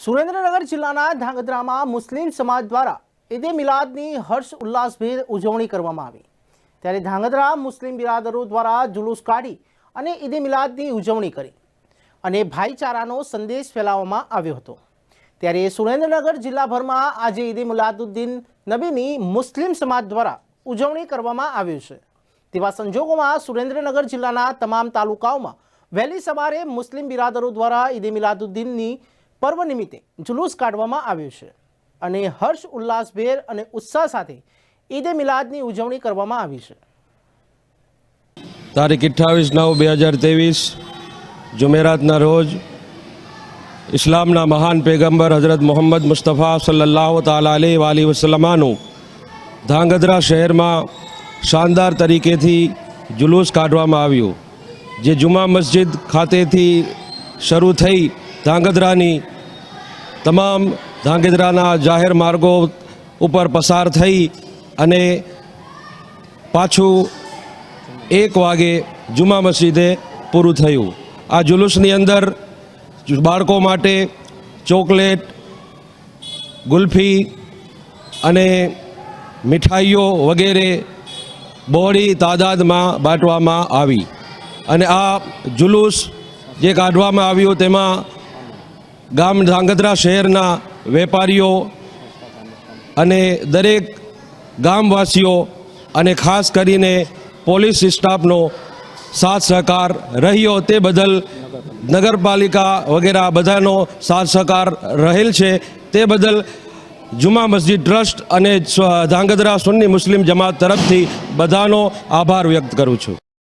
સુરેન્દ્રનગર જિલ્લાના ધાંગધ્રામાં મુસ્લિમ સમાજ દ્વારા ઈદે મિલાદની હર્ષ ઉલ્લાસભેર ઉજવણી કરવામાં આવી. ત્યારે ધાંગધ્રા મુસ્લિમ બિરાદરો દ્વારા જુલુસ કાઢી અને ઈદે મિલાદની ઉજવણી કરી અને ભાઈચારાનો સંદેશ ફેલાવવામાં આવ્યો હતો. ત્યારે સુરેન્દ્રનગર જિલ્લાભરમાં આજે ઈદે મિલાદુદ્દીન નબીની મુસ્લિમ સમાજ દ્વારા ઉજવણી કરવામાં આવ્યું છે. તેવા સંજોગોમાં સુરેન્દ્રનગર જિલ્લાના તમામ તાલુકાઓમાં વહેલી સવારે મુસ્લિમ બિરાદરો દ્વારા ઈદે મિલાદુદ્દીનની પર્વ નિમિત્તે જુલુસ કાઢવામાં આવ્યું છે અને હર્ષ, ઉલ્લાસભેર અને ઉત્સાહ સાથે ઈદે મિલાદની ઉજવણી કરવામાં આવી છે. તારીખ અઠ્ઠાવીસ નવ બે હજાર ત્રેવીસ, જુમેરાતના રોજ ઇસ્લામના મહાન પેગંબર હજરત મોહમ્મદ મુસ્તફા સલ્લાહ તાલા અલી વાલી વસલમાનું ધાંગધ્રા શહેરમાં શાનદાર તરીકેથી જુલુસ કાઢવામાં આવ્યું. જે જુમા મસ્જિદ ખાતેથી શરૂ થઈ ધાંગધ્રાની તમામ ધાંગધ્રાના જાહેર માર્ગો ઉપર પસાર થઈ અને પાછું એક વાગે જુમા મસ્જિદે પૂરું થયું. આ જુલુસની અંદર બાળકો માટે ચોકલેટ, ગુલ્ફી અને મીઠાઈઓ વગેરે બહોળી તાદાદમાં બાંટવામાં આવી. અને આ જુલુસ જે કાઢવામાં આવ્યું તેમાં ગામ ધ્રાંગધ્રા શહેરના વેપારીઓ અને દરેક ગામવાસીઓ અને ખાસ કરીને પોલીસ સ્ટાફનો સાથ સહકાર રહ્યો તે બદલ નગરપાલિકા વગેરે બધાનો સાથ સહકાર રહેલ છે. તે બદલ જુમા મસ્જિદ ટ્રસ્ટ અને ધ્રાંગધ્રા સુન્ની મુસ્લિમ જમાત તરફથી બધાનો આભાર વ્યક્ત કરું છું.